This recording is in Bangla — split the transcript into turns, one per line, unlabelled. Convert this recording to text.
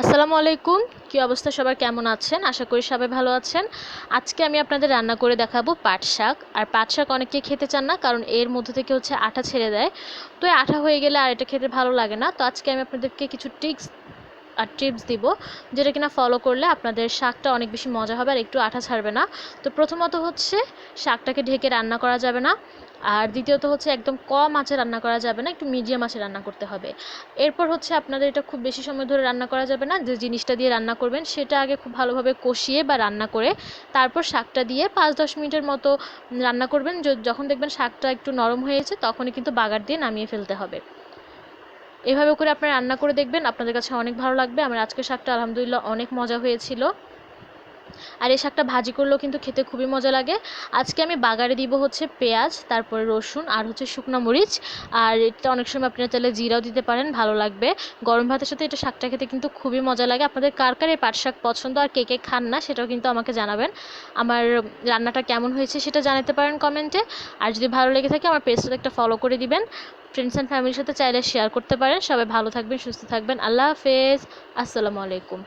আসসালামু আলাইকুম। কী অবস্থা? সবার কেমন আছেন? আশা করি সবাই ভালো আছেন। আজকে আমি আপনাদের রান্না করে দেখাবো পাট শাক। আর পাট শাক অনেকে খেতে চান না, কারণ এর মধ্যে থেকে হচ্ছে আঠা ছেড়ে দেয়। তো এই আঠা হয়ে গেলে আর এটা খেতে ভালো লাগে না। তো আজকে আমি আপনাদেরকে কিছু টিক্স আর টিপস দিব, যেটা কিনা ফলো করলে আপনাদের শাকটা অনেক বেশি মজা হবে আর একটু আঠা ছাড়বে না। তো প্রথমত হচ্ছে, শাকটাকে ঢেকে রান্না করা যাবে না। আর দ্বিতীয়ত হচ্ছে একদম কম আঁচে রান্না করা যাবে না, একটু মিডিয়াম আঁচে রান্না করতে হবে। এরপর হচ্ছে আপনাদের এটা খুব বেশি সময় ধরে রান্না করা যাবে না, যে জিনিসটা দিয়ে রান্না করবেন সেটা আগে খুব ভালোভাবে কষিয়ে বা রান্না করে তারপর শাকটা দিয়ে পাঁচ দশ মিনিটের মতো রান্না করবেন। যখন দেখবেন শাকটা একটু নরম হয়েছে তখনই কিন্তু বাগার দিয়ে নামিয়ে ফেলতে হবে। এভাবে করে আপনারা রান্না করে দেখবেন, আপনাদের কাছে অনেক ভালো লাগবে। আমার আজকের শাকটা আলহামদুলিল্লাহ অনেক মজা হয়েছিল। আর এই শাকটা ভাজি করলেও কিন্তু খেতে খুবই মজা লাগে। আজকে আমি বাগারে দিব হচ্ছে পেঁয়াজ, তারপরে রসুন আর হচ্ছে শুকনো মরিচ। আর এটা অনেক সময় আপনারা চাইলে জিরাও দিতে পারেন, ভালো লাগবে। গরম ভাতের সাথে এটা শাকটা খেতে কিন্তু খুবই মজা লাগে। আপনাদের কার কার এই পাট শাক পছন্দ আর কে কে খান না সেটাও কিন্তু আমাকে জানাবেন। আমার রান্নাটা কেমন হয়েছে সেটা জানাতে পারেন কমেন্টে। আর যদি ভালো লেগে থাকে আমার পেজটাতে একটা ফলো করে দিবেন। ফ্রেন্ডস অ্যান্ড ফ্যামিলির সাথে চাইলে শেয়ার করতে পারেন। সবাই ভালো থাকবেন, সুস্থ থাকবেন। আল্লাহ হাফেজ। আসসালামু আলাইকুম।